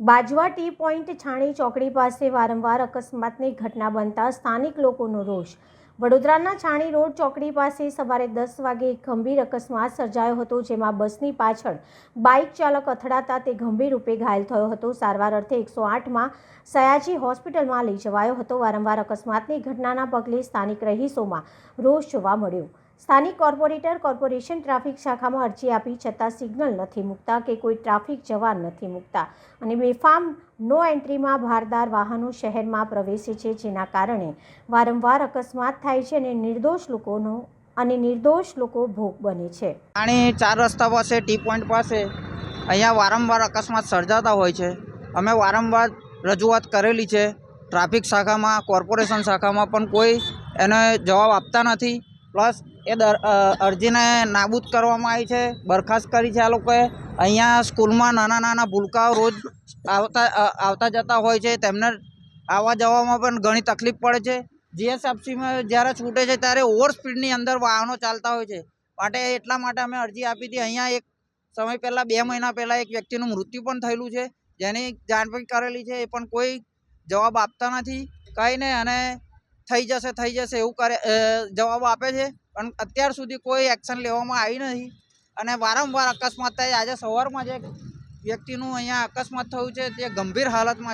બાજવા T point છાણી ચોકડી પાસે વારંવાર અકસ્માતની ઘટના બનતા સ્થાનિક લોકોનો રોષ. વડોદરાના છાણી રોડ ચોકડી પાસે સવારે દસ વાગે ગંભીર અકસ્માત સર્જાયો હતો, જેમાં બસની પાછળ બાઇક ચાલક અથડાતા તે ગંભીર રૂપે ઘાયલ થયો હતો. સારવાર અર્થે એકસો આઠમાં સયાજી હોસ્પિટલમાં લઈ જવાયો હતો. વારંવાર અકસ્માતની ઘટનાના પગલે સ્થાનિક રહીશોમાં રોષ જોવા મળ્યો. સ્થાનિક કોર્પોરેટર કોર્પોરેશન ટ્રાફિક શાખામાં અરજી આપી છતાં સિગ્નલ નથી મૂકતા કે કોઈ ટ્રાફિક જવાન નથી મૂકતા. અને બેફામ નો એન્ટ્રીમાં ભારદાર વાહનો શહેરમાં પ્રવેશે છે, જેના કારણે વારંવાર અકસ્માત થાય છે અને નિર્દોષ લોકોનો અને નિર્દોષ લોકો ભોગ બને છે. પાણી ચાર રસ્તા પાસે, ટી પોઈન્ટ પાસે, અહીંયા વારંવાર અકસ્માત સર્જાતા હોય છે. અમે વારંવાર રજૂઆત કરેલી છે. ટ્રાફિક શાખામાં, કોર્પોરેશન શાખામાં પણ કોઈ એને જવાબ આપતા નથી. પ્લસ એ દર અરજીને નાબૂદ કરવામાં આવી છે, બરખાસ્ત કરી છે આ લોકોએ. અહીંયા સ્કૂલમાં નાના નાના ભૂલકાઓ રોજ આવતા આવતા જતા હોય છે, તેમને આવવા જવામાં પણ ઘણી તકલીફ પડે છે. જીએસએફસીમાં જ્યારે છૂટે છે ત્યારે ઓવર સ્પીડની અંદર વાહનો ચાલતા હોય છે. માટે એટલા માટે અમે અરજી આપી હતી. અહીંયા એક સમય પહેલાં, બે મહિના પહેલાં એક વ્યક્તિનું મૃત્યુ પણ થયેલું છે. જેની જાણપણ કરેલી છે. એ પણ કોઈ જવાબ આપતા નથી. કંઈ નહીં અને થઈ જશે થઈ જશે એવું કરે જવાબ આપે છે. પણ અત્યાર સુધી કોઈ એક્શન લેવામાં આવી નથી. અને વારંવાર અકસ્માત થાય આજે સવારમાં જે વ્યક્તિનું અહીંયા અકસ્માત થયું છે. તે ગંભીર હાલતમાં છે.